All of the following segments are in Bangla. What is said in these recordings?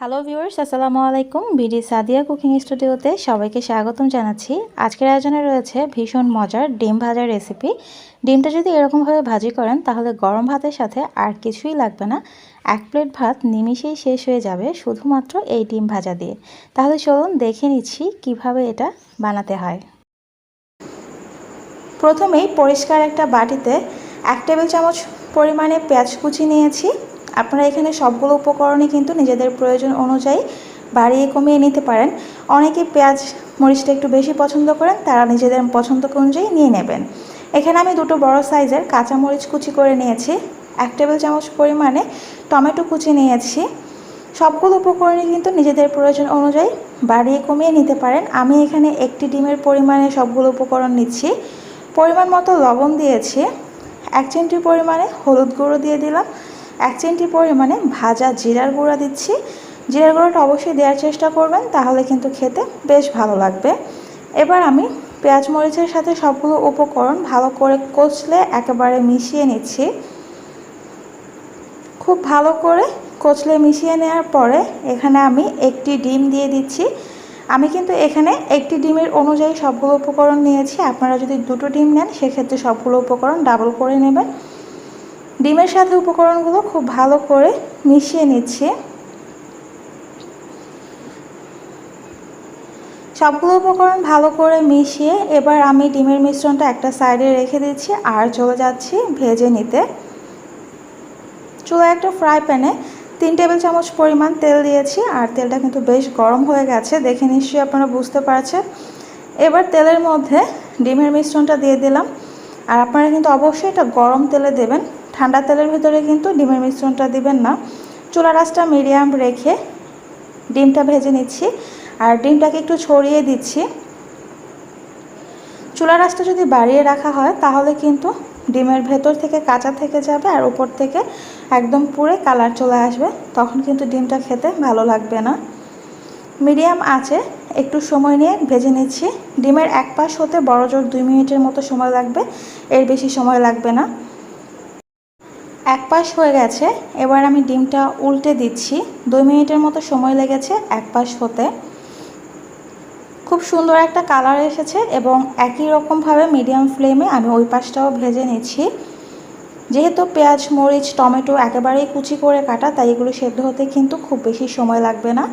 হ্যালো ভিউয়ার্স আসসালামু আলাইকুম বিডি সাদিয়া কুকিং স্টুডিওতে সবাইকে স্বাগতম জানাচ্ছি। আজকের আয়োজনে রয়েছে ভীষণ মজার ডিম ভাজার রেসিপি ডিমটা যদি এরকমভাবে ভাজি করেন, তাহলে গরম ভাতের সাথে আর কিছুই লাগবে না। এক প্লেট ভাত নিমিশেই শেষ হয়ে যাবে শুধুমাত্র এই ডিম ভাজা দিয়ে। তাহলে চলুন দেখে নিচ্ছি কীভাবে এটা বানাতে হয়। প্রথমেই পরিষ্কার একটা বাটিতে এক টেবিল চামচ পরিমাণে পেঁয়াজ কুচি নিয়েছি। আপনারা এখানে সবগুলো উপকরণই কিন্তু নিজেদের প্রয়োজন অনুযায়ী বাড়িয়ে কমিয়ে নিতে পারেন। অনেকে পেঁয়াজ, মরিচটা একটু বেশি পছন্দ করেন, তারা নিজেদের পছন্দ অনুযায়ী নিয়ে নেবেন। এখানে আমি দুটো বড় সাইজের কাঁচা মরিচ কুচি করে নিয়েছি। এক টেবিল চামচ পরিমাণে টমেটো কুচি নিয়েছি। সবগুলো উপকরণই কিন্তু নিজেদের প্রয়োজন অনুযায়ী বাড়িয়ে কমিয়ে নিতে পারেন। আমি এখানে একটি ডিমের পরিমাণে সবগুলো উপকরণ নিচ্ছি। পরিমাণ মতো লবণ দিয়েছি। এক চিমটি পরিমাণে হলুদ গুঁড়ো দিয়ে দিলাম। এক চিমটি পরিমাণে ভাজা জিরার গুঁড়া দিচ্ছি। জিরার গুঁড়োটা অবশ্যই দেওয়ার চেষ্টা করবেন, তাহলে কিন্তু খেতে বেশ ভালো লাগবে। এবার আমি পেঁয়াজ মরিচের সাথে সবগুলো উপকরণ ভালো করে কচলে একেবারে মিশিয়ে নিচ্ছি। খুব ভালো করে কচলে মিশিয়ে নেওয়ার পরে এখানে আমি একটি ডিম দিয়ে দিচ্ছি। আমি কিন্তু এখানে একটি ডিমের অনুযায়ী সবগুলো উপকরণ নিয়েছি। আপনারা যদি দুটো ডিম নেন, সেক্ষেত্রে সবগুলো উপকরণ ডাবল করে নেবেন। ডিমের সাথে উপকরণগুলো খুব ভালো করে মিশিয়ে নিচ্ছি। সবগুলো উপকরণ ভালো করে মিশিয়ে এবার আমি ডিমের মিশ্রণটা একটা সাইডে রেখে দিচ্ছি আর চলে যাচ্ছি ভেজে নিতে। চুলায় একটা ফ্রাই প্যানে তিন টেবিল চামচ পরিমাণ তেল দিয়েছি আর তেলটা কিন্তু বেশ গরম হয়ে গেছে, দেখে নিশ্চয়ই আপনারা বুঝতে পারছেন। এবার তেলের মধ্যে ডিমের মিশ্রণটা দিয়ে দিলাম। আর আপনারা কিন্তু অবশ্যই এটা গরম তেলে দেবেন। ঠান্ডা তেলের ভিতরে কিন্তু ডিমের মিশ্রণটা দিবেন না। চুলা রাসটা মিডিয়াম রেখে ডিমটা ভেজে নিচ্ছি। আর ডিমটাকে একটু ছড়িয়ে দিচ্ছি। চুলা রাসটা যদি বাড়িয়ে রাখা হয়, তাহলে কিন্তু ডিমের ভেতর থেকে কাঁচা থেকে যাবে আর উপর থেকে একদম পুরে কালার চলে আসবে। তখন কিন্তু ডিমটা খেতে ভালো লাগবে না। মিডিয়াম আছে একটু সময় নিয়ে ভেজে নিচ্ছি। ডিমের এক পাশ হতে বড় জোর দুই মিনিটের মতো সময় লাগবে। এর বেশি সময় লাগবে না। এক পাশ হয়ে গেছে, এবার আমি ডিমটা উল্টে দিচ্ছি। দুই মিনিটের মতো সময় লেগেছে এক পাশ হতে। খুব সুন্দর একটা কালার এসেছে এবং একই রকমভাবে মিডিয়াম ফ্লেমে আমি ওই পাশটাও ভেজে নিচ্ছি। যেহেতু পেঁয়াজ, মরিচ, টমেটো একেবারেই কুচি করে কাটা, তাই এগুলো সেদ্ধ হতে কিন্তু খুব বেশি সময় লাগবে না।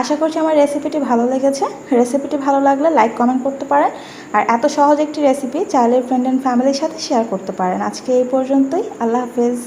আশা করছি আমার রেসিপিটি ভালো লেগেছে। রেসিপিটি ভালো লাগলে লাইক, কমেন্ট করতে পারেন। আর এত সহজ একটি রেসিপি চাইলে ফ্রেন্ড অ্যান্ড ফ্যামিলির সাথে শেয়ার করতে পারেন। আজকে এই পর্যন্তই। আল্লাহ হাফেজ।